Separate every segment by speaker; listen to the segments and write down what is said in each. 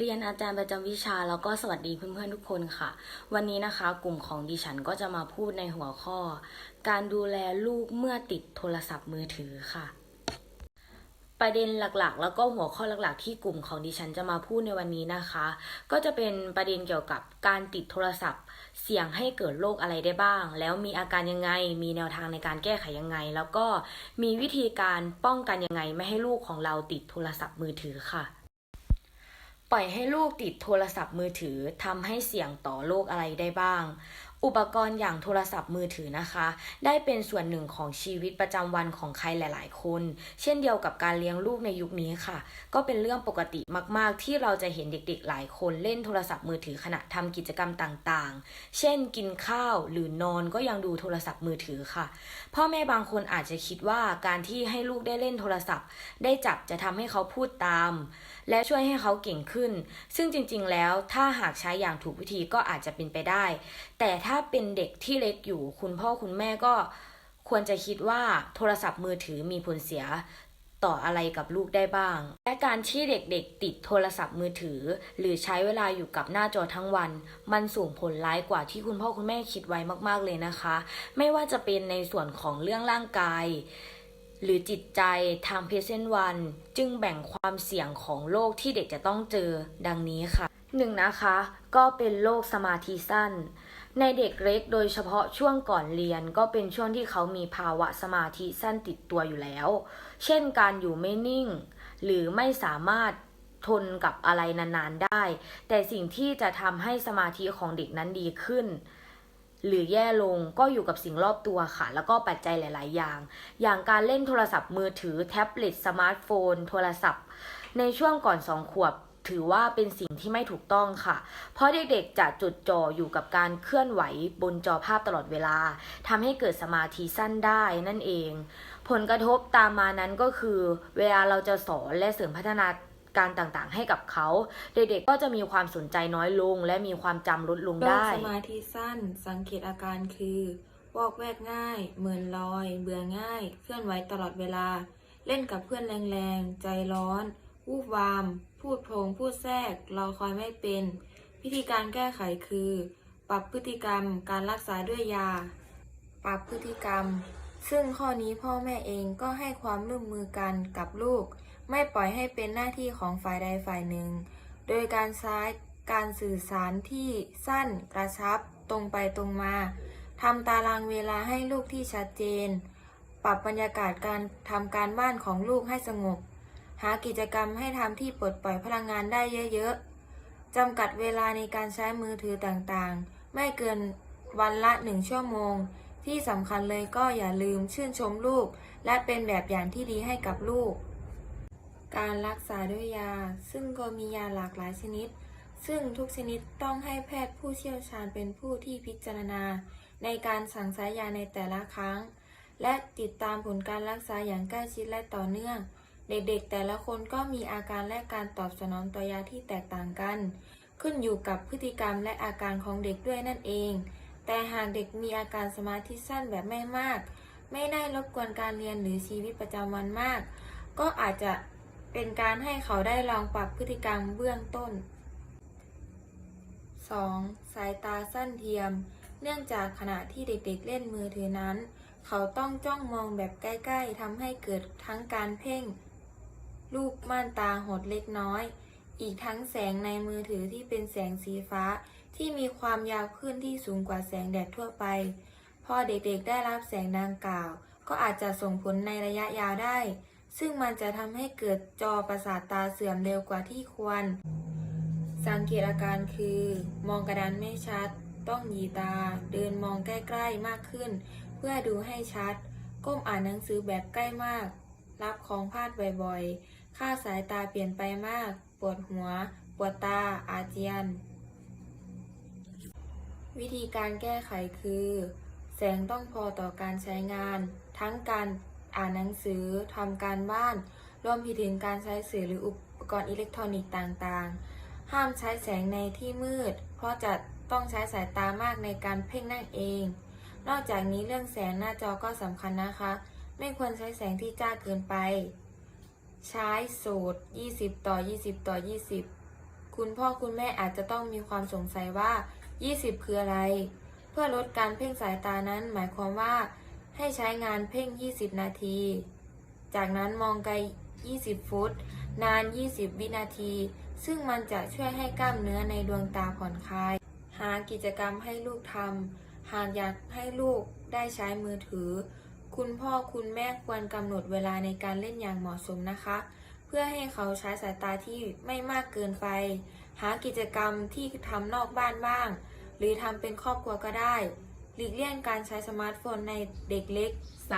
Speaker 1: เรียนอาจารย์ประจำวิชาแล้วก็สวัสดีเพื่อนๆทุกคนค่ะ วันนี้นะคะกลุ่มของดิฉันก็จะมาพูดในหัวข้อ การดูแลลูกเมื่อติดโทรศัพท์มือถือค่ะ ประเด็นหลักๆ แล้วก็หัวข้อหลักๆ ที่กลุ่มของดิฉันจะมาพูดในวันนี้นะคะ ก็จะเป็นประเด็นเกี่ยวกับการติดโทรศัพท์ เสี่ยงให้เกิดโรคอะไรได้บ้าง แล้วมีอาการยังไง มีแนวทางในการแก้ไขยังไง แล้วก็มีวิธีการป้องกันยังไงไม่ให้ลูกของเราติดโทรศัพท์มือถือค่ะ ปล่อยให้ลูกติดโทรศัพท์มือถือทำให้เสี่ยงต่อโรคอะไรได้บ้าง อุปกรณ์อย่างโทรศัพท์มือถือนะคะ ได้เป็นส่วนหนึ่งของชีวิตประจำวันของใครหลาย ๆ คน เช่นเดียวกับการเลี้ยงลูกในยุคนี้ค่ะ ก็เป็นเรื่องปกติมาก ๆ ที่เราจะเห็นเด็ก ๆ หลายคนเล่นโทรศัพท์มือถือขณะทำกิจกรรมต่าง ๆ เช่น กินข้าวหรือนอนก็ยังดูโทรศัพท์มือถือค่ะ พ่อแม่บางคนอาจจะคิดว่าการที่ให้ลูกได้เล่นโทรศัพท์ ได้จับจะทำให้เขาพูดตาม และช่วยให้เขาเก่งขึ้น ซึ่งจริงๆ แล้วถ้าหากใช้อย่างถูกวิธีก็อาจจะเป็นไปได้ แต่ถ้าเป็นเด็กที่เล็กอยู่ คุณพ่อคุณแม่ก็ควรจะคิดว่าโทรศัพท์มือถือมีผลเสียต่ออะไรกับลูกได้บ้าง และการที่เด็กๆ ติดโทรศัพท์มือถือ หรือใช้เวลาอยู่กับหน้าจอทั้งวัน มันส่งผลร้ายกว่าที่คุณพ่อคุณแม่คิดไว้มากๆเลยนะคะ ไม่ว่าจะเป็นในส่วนของเรื่องร่างกาย หรือจิตใจทางเพศเส้นวันจึงแบ่งความเสี่ยงของโรคที่เด็กจะต้องเจอดังนี้ค่ะหนึ่งนะคะ ก็เป็นโรคสมาธิสั้น ในเด็กเล็กโดยเฉพาะช่วงก่อนเรียนก็เป็นช่วงที่เขามีภาวะสมาธิสั้นติดตัวอยู่แล้ว เช่นการอยู่ไม่นิ่ง หรือไม่สามารถทนกับอะไรนานๆได้ แต่สิ่งที่จะทำให้สมาธิของเด็กนั้นดีขึ้น หรือแย่ลงก็อยู่กับสิ่งรอบตัวค่ะ แล้วก็ปัจจัยหลาย ๆ อย่าง อย่างการเล่นโทรศัพท์มือถือแท็บเล็ตสมาร์ทโฟน โทรศัพท์ ในช่วงก่อนสองขวบถือว่าเป็นสิ่งที่ไม่ถูกต้องค่ะ เพราะเด็กๆจะจดจ่ออยู่กับการเคลื่อนไหวบนจอภาพตลอดเวลาทำให้เกิดสมาธิสั้นได้นั่นเอง ผลกระทบตามมานั้นก็คือ เวลาเราจะสอนและเสริมพัฒนา การต่างๆ ให้กับเขา เด็กๆก็จะมีความสนใจน้อยลง และมีความจำลดลงได้
Speaker 2: สมาธิสั้น สังเกตอาการคือ วอกแวกง่ายเหมือนลอย เบื่อง่าย เคลื่อนไหวตลอดเวลา เล่นกับเพื่อนแรงๆ ใจร้อนวูบวาม พูดโพงพูดแทรกรอคอยไม่เป็น วิธีการแก้ไขคือ ปรับพฤติกรรม การรักษาด้วยยา ปรับพฤติกรรม ซึ่งข้อนี้พ่อแม่เองก็ให้ความร่วมมือกันกับลูก ไม่ปล่อยให้เป็นหน้าที่ของฝ่ายใดฝ่ายหนึ่ง โดยการใช้การสื่อสารที่สั้นกระชับตรงไปตรงมาทำตารางเวลาให้ลูกที่ชัดเจน ปรับบรรยากาศการทำการบ้านของลูกให้สงบ หากิจกรรมให้ทำที่ปลดปล่อยพลังงานได้เยอะๆจำกัดเวลาในการใช้มือถือต่างๆ ไม่เกินวันละหนึ่งชั่วโมง ที่สำคัญเลยก็อย่าลืมชื่นชมลูก และเป็นแบบอย่างที่ดีให้กับลูก การรักษาด้วยยา ซึ่งก็มียาหลากหลายชนิด ซึ่งทุกชนิดต้องให้แพทย์ผู้เชี่ยวชาญเป็นผู้ที่พิจารณา ในการสั่งใช้ยาในแต่ละครั้ง และติดตามผลการรักษาอย่างใกล้ชิดและต่อเนื่อง เด็กๆ แต่ละคนก็มีอาการและการตอบสนองต่อยาที่แตกต่างกัน ขึ้นอยู่กับพฤติกรรมและอาการของเด็กด้วยนั่นเอง แต่หากเด็กมีอาการสมาธิสั้นแบบไม่มาก ไม่ได้รบกวนการเรียนหรือชีวิตประจำวันมาก ก็อาจจะเป็นการให้เขาได้ลองปรับพฤติกรรมเบื้องต้น 2. สายตาสั้นเทียม เนื่องจากขณะที่เด็กๆเล่นมือถือนั้น เขาต้องจ้องมองแบบใกล้ ๆทำให้เกิดทั้งการเพ่ง ลูกม่านตาหดเล็กน้อย อีกทั้งแสงในมือถือที่เป็นแสงสีฟ้า ที่มีความยาวขึ้นที่สูงกว่าแสงแดดทั่วไป พอเด็กๆได้รับแสงดังกล่าว ก็อาจจะส่งผลในระยะยาวได้ ซึ่งมันจะทำให้เกิดจอประสาทตาเสื่อมเร็วกว่าที่ควร สังเกตอาการคือ มองกระดานไม่ชัด ต้องหยีตา เดินมองใกล้ๆมากขึ้น เพื่อดูให้ชัด ก้มอ่านหนังสือแบบใกล้มาก รับของพลาดบ่อยๆ ค่าสายตาเปลี่ยนไปมาก ปวดหัว ปวดตา อาเจียน วิธีการแก้ไขคือ แสงต้องพอต่อการใช้งาน ทั้งการอ่านหนังสือทำการบ้าน รวมไปถึงการใช้สื่อหรืออุปกรณ์อิเล็กทรอนิกส์ต่างๆ ห้ามใช้แสงในที่มืด เพราะจะต้องใช้สายตามากในการเพ่งนั่นเอง นอกจากนี้เรื่องแสงหน้าจอก็สำคัญนะคะ ไม่ควรใช้แสงที่จ้าเกินไป ใช้สูตร 20 ต่อ 20 ต่อ 20คคุณพ่อคุณแม่อาจจะต้องมีความสงสัยว่า 20 คืออะไร เพื่อลดการเพ่งสายตานั้นหมายความว่า ให้ใช้งานเพ่ง 20 นาที จากนั้นมองไกล 20 ฟุต นาน 20 วินาที ซึ่งมันจะช่วยให้กล้ามเนื้อในดวงตาผ่อนคลาย หากิจกรรมให้ลูกทำหากอยากให้ลูกได้ใช้มือถือ คุณพ่อคุณแม่ควรกำหนดเวลาในการเล่นอย่างเหมาะสมนะคะ เพื่อให้เขาใช้สายตาที่ไม่มากเกินไป หากิจกรรมที่ทำนอกบ้านบ้าง หรือทำเป็นครอบครัวก็ได้ หลีกเลี่ยงการใช้สมาร์ทโฟนในเด็กเล็ก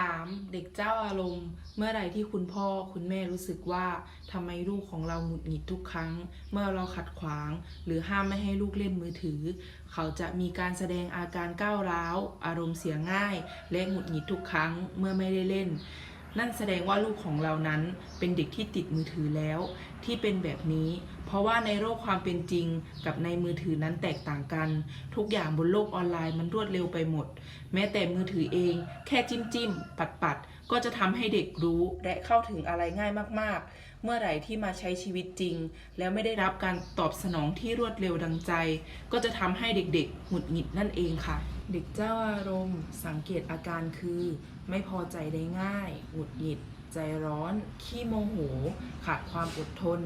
Speaker 3: 3. เด็กเจ้าอารมณ์ เมื่อไรที่คุณพ่อคุณแม่รู้สึกว่าทำไมลูกของเราหงุดหงิดทุกครั้ง เมื่อเราขัดขวาง หรือห้ามไม่ให้ลูกเล่นมือถือ เขาจะมีการแสดงอาการก้าวร้าว อารมณ์เสียง่าย และหงุดหงิดทุกครั้ง เมื่อไม่ได้เล่น นั่นแสดงว่าลูกของเรานั้นเป็นเด็กที่ติดมือถือแล้ว ที่เป็นแบบนี้ เพราะว่าในโลกความเป็นจริงกับในมือถือนั้นแตกต่างกัน ทุกอย่างบนโลกออนไลน์มันรวดเร็วไปหมด แม้แต่มือถือเอง แค่จิ้มจิ้มปัดปัดก็จะทำให้เด็กรู้และเข้าถึงอะไรง่ายมากๆ เมื่อไหร่ที่มาใช้ชีวิตจริง แล้วไม่ได้รับการตอบสนองที่รวดเร็วดังใจ ก็จะทำให้เด็กๆหงุดหงิดนั่นเองค่ะ เด็กเจ้าอารมณ์ สังเกตอาการคือ ไม่พอใจได้ง่าย หงุดหงิด ใจร้อน ขี้โมโห ขาดความอดทน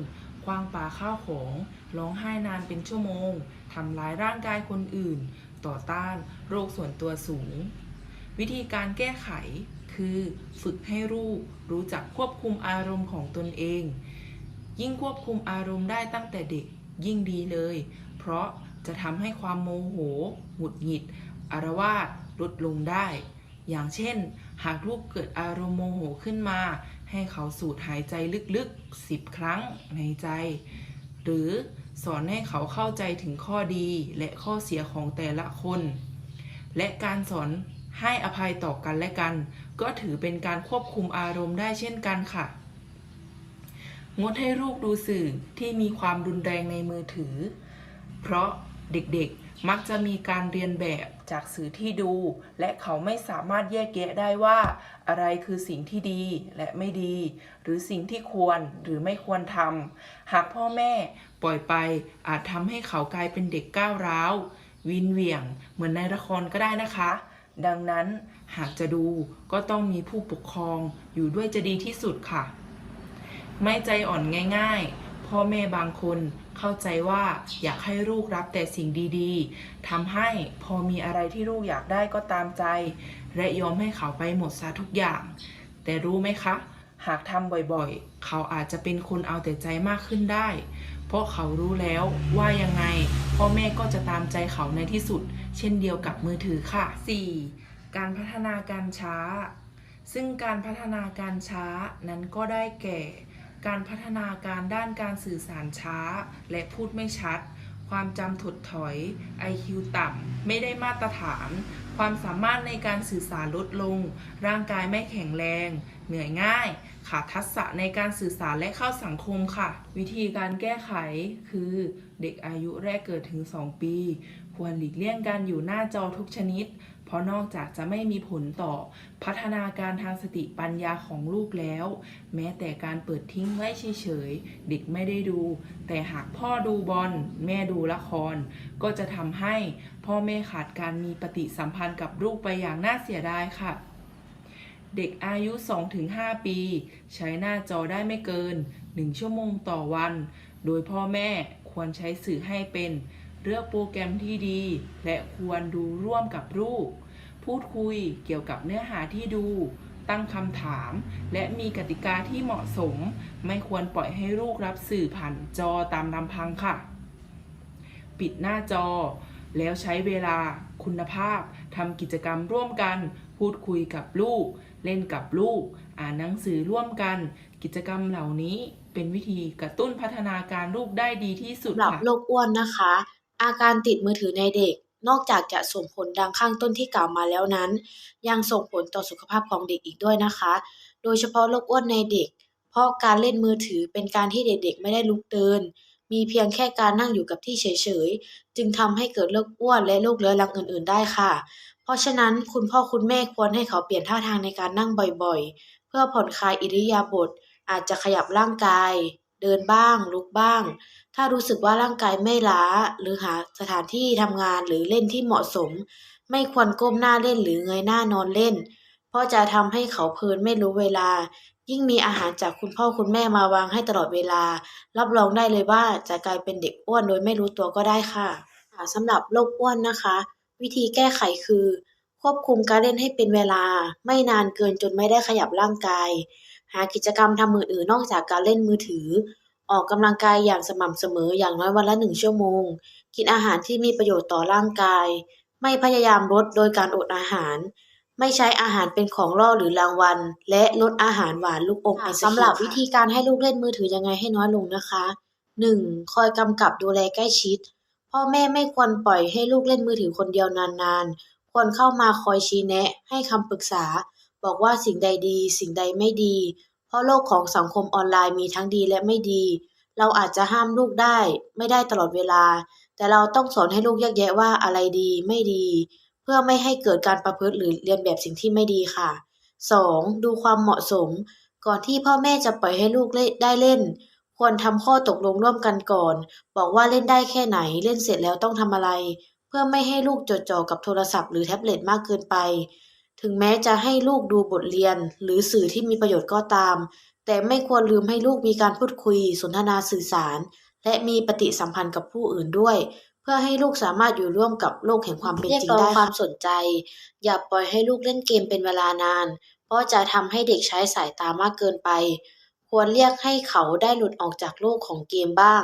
Speaker 3: คว้างปาข้าวของ ร้องไห้นานเป็นชั่วโมง ทำร้ายร่างกายคนอื่น ต่อต้าน โรคส่วนตัวสูง วิธีการแก้ไขคือฝึกให้ลูกรู้จักควบคุมอารมณ์ของตนเอง ยิ่งควบคุมอารมณ์ได้ตั้งแต่เด็กยิ่งดีเลย เพราะจะทำให้ความโมโห หงุดหงิดอารวาสลดลงได้ อย่างเช่น หากลูกเกิดอารมณ์โมโหขึ้นมา ให้เขาสูดหายใจลึกๆ 10 ครั้งในใจ หรือสอนให้เขาเข้าใจถึงข้อดีและข้อเสียของแต่ละคน และการสอนให้อภัยต่อกันและกัน ก็ถือเป็นการควบคุมอารมณ์ได้เช่นกันค่ะ งดให้ลูกดูสื่อที่มีความรุนแรงในมือถือ เพราะเด็กๆมักจะมีการเรียนแบบ จากสื่อที่ดู และเขาไม่สามารถแยกแยะได้ว่า อะไรคือสิ่งที่ดีและไม่ดี หรือสิ่งที่ควรหรือไม่ควรทำหากพ่อแม่ปล่อยไปอาจทำให้เขากลายเป็นเด็กก้าวร้าววินเหวี่ยง เหมือนในละครก็ได้นะคะ ดังนั้นหากจะดูก็ต้องมีผู้ปกครองอยู่ด้วยจะดีที่สุดค่ะ ไม่ใจอ่อนง่าย ๆ พ่อแม่บางคนเข้าใจว่าอยากให้ลูกรับแต่สิ่งดีๆทำให้พอมีอะไรที่ลูกอยากได้ก็ตามใจ และยอมให้เขาไปหมดซะทุกอย่าง แต่รู้ไหมคะ หากทำบ่อยๆ เขาอาจจะเป็นคนเอาแต่ใจมากขึ้นได้ เพราะเขารู้แล้วว่ายังไง พ่อแม่ก็จะตามใจเขาในที่สุด เช่นเดียวกับมือถือค่ะ 4. การพัฒนาการช้า ซึ่งการพัฒนาการช้านั้นก็ได้แก่ การพัฒนาการด้านการสื่อสารช้า และพูดไม่ชัด ความจำถดถอย IQ ต่ำ ไม่ได้มาตรฐาน ความสามารถในการสื่อสารลดลง ร่างกายไม่แข็งแรง เหนื่อยง่ายขาดทักษะในการสื่อสารและเข้าสังคมค่ะ วิธีการแก้ไขคือ เด็กอายุแรกเกิดถึง 2 ปี ควรหลีกเลี่ยงการอยู่หน้าจอทุกชนิด เพราะนอกจากจะไม่มีผลต่อ พัฒนาการทางสติปัญญาของลูกแล้ว แม้แต่การเปิดทิ้งไว้เฉยๆ เด็กไม่ได้ดู แต่หากพ่อดูบอลแม่ดูละคร ก็จะทำให้พ่อแม่ขาดการมีปฏิสัมพันธ์กับลูกไปอย่างน่าเสียดายค่ะเด็กอายุ 2-5 ปี ใช้หน้าจอได้ไม่เกิน 1 ชั่วโมงต่อวัน โดยพ่อแม่ ควรใช้สื่อให้เป็นเลือกโปรแกรมที่ดี และควรดูร่วมกับลูกพูดคุยเกี่ยวกับเนื้อหาที่ดู ตั้งคำถาม และมีกติกาที่เหมาะสม ไม่ควรปล่อยให้ลูกรับสื่อผ่านจอตามลำพังค่ะ ปิดหน้าจอ แล้วใช้เวลาคุณภาพทำกิจกรรมร่วมกัน พูดคุยกับลูก เล่นกับลูก อ่านหนังสือร่วมกัน กิจกรรมเหล่านี้ เป็นวิธีกระตุ้นพัฒนาการลูกได้ดีที่สุด
Speaker 4: สำหรับ
Speaker 3: ค่ะ
Speaker 4: โรคอ้วนนะคะ อาการติดมือถือในเด็ก นอกจากจะส่งผลดังข้างต้นที่กล่าวมาแล้วนั้น ยังส่งผลต่อสุขภาพของเด็กอีกด้วยนะคะ โดยเฉพาะโรคอ้วนในเด็ก เพราะการเล่นมือถือเป็นการที่เด็กๆ ไม่ได้ลุกเดิน มีเพียงแค่การนั่งอยู่กับที่เฉยๆ จึงทำให้เกิดโรคอ้วนและโรคเรื้อรังอื่นๆ ได้ค่ะ เพราะฉะนั้นคุณพ่อคุณแม่ควรให้เขาเปลี่ยนท่าทางในการนั่งบ่อยๆ เพื่อผ่อนคลายอิริยาบถ อาจจะขยับร่างกาย เดินบ้าง ลุกบ้าง ถ้ารู้สึกว่าร่างกายไม่ล้า หรือหาสถานที่ทำงานหรือเล่นที่เหมาะสม ไม่ควรก้มหน้าเล่นหรือเงยหน้านอนเล่น เพราะจะทำให้เขาเพลินไม่รู้เวลา ยิ่งมีอาหารจากคุณพ่อคุณแม่มาวางให้ตลอดเวลา รับรองได้เลยว่าจะกลายเป็นเด็กอ้วนโดยไม่รู้ตัวก็ได้ค่ะสำหรับโรคอ้วนนะคะ วิธีแก้ไขคือ ควบคุมการเล่นให้เป็นเวลา ไม่นานเกินจนไม่ได้ขยับร่างกาย หากิจกรรมทำอื่นๆนอกจากการเล่นมือถือ ออกกำลังกายอย่างสม่ำเสมออย่างน้อยวันละหนึ่งชั่วโมง กินอาหารที่มีประโยชน์ต่อร่างกาย ไม่พยายามลดโดยการอดอาหาร ไม่ใช้อาหารเป็นของล่อหรือรางวัล และลดอาหารหวานลูกอมไอศกรีมสำหรับวิธีการให้ลูกเล่นมือถือยังไงให้น้อยลงนะคะ 1. คอยกำกับดูแลใกล้ชิด พ่อแม่ไม่ควรปล่อยให้ลูกเล่นมือถือคนเดียวนานๆ ควรเข้ามาคอยชี้แนะ ให้คำปรึกษา บอกว่าสิ่งใดดี สิ่งใดไม่ดี เพราะโลกของสังคมออนไลน์มีทั้งดีและไม่ดี เราอาจจะห้ามลูกได้ ไม่ได้ตลอดเวลา แต่เราต้องสอนให้ลูกแยกแยะว่าอะไรดีไม่ดี เพื่อไม่ให้เกิดการประพฤติหรือเรียนแบบสิ่งที่ไม่ดีค่ะ 2. ดูความเหมาะสม ก่อนที่พ่อแม่จะปล่อยให้ลูกเล่ได้เล่น ควรทำข้อตกลงร่วมกันก่อน บอกว่าเล่นได้แค่ไหน เล่นเสร็จแล้วต้องทำอะไร เพื่อไม่ให้ลูกจดจ่อกับโทรศัพท์หรือแท็บเล็ตมากเกินไป ถึงแม้จะให้ลูกดูบทเรียน หรือสื่อที่มีประโยชน์ก็ตาม แต่ไม่ควรลืมให้ลูกมีการพูดคุย สนทนาสื่อสาร และมีปฏิสัมพันธ์กับผู้อื่นด้วย เพื่อให้ลูกสามารถอยู่ร่วมกับโลกแห่งความเป็นจริงได้ความสนใจ อย่าปล่อยให้ลูกเล่นเกมเป็นเวลานาน เพราะจะทำให้เด็กใช้สายตามากเกินไป ควรเรียกให้เขาได้หลุดออกจากโลกของเกมบ้าง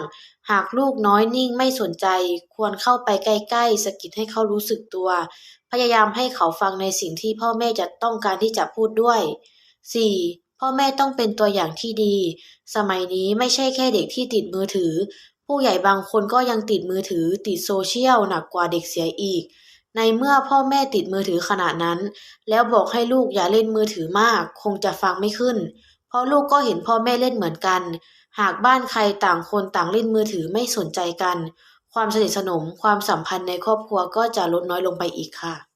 Speaker 4: หากลูกน้อยนิ่งไม่สนใจ ควรเข้าไปใกล้ๆสกิดให้เขารู้สึกตัว พยายามให้เขาฟังในสิ่งที่พ่อแม่จะต้องการที่จะพูดด้วย 4. พ่อแม่ต้องเป็นตัวอย่างที่ดี สมัยนี้ไม่ใช่แค่เด็กที่ติดมือถือ ผู้ใหญ่บางคนก็ยังติดมือถือ ติดโซเชียลหนักกว่าเด็กเสียอีก ในเมื่อพ่อแม่ติดมือถือขนาดนั้น แล้วบอกให้ลูกอย่าเล่นมือถือมาก คงจะฟังไม่ขึ้น เพราะลูกก็เห็นพ่อแม่เล่นเหมือนกัน หากบ้านใครต่างคนต่างเล่นมือถือไม่สนใจกัน ความสนิทสนมความสัมพันธ์ในครอบครัวก็จะลดน้อยลงไปอีกค่ะ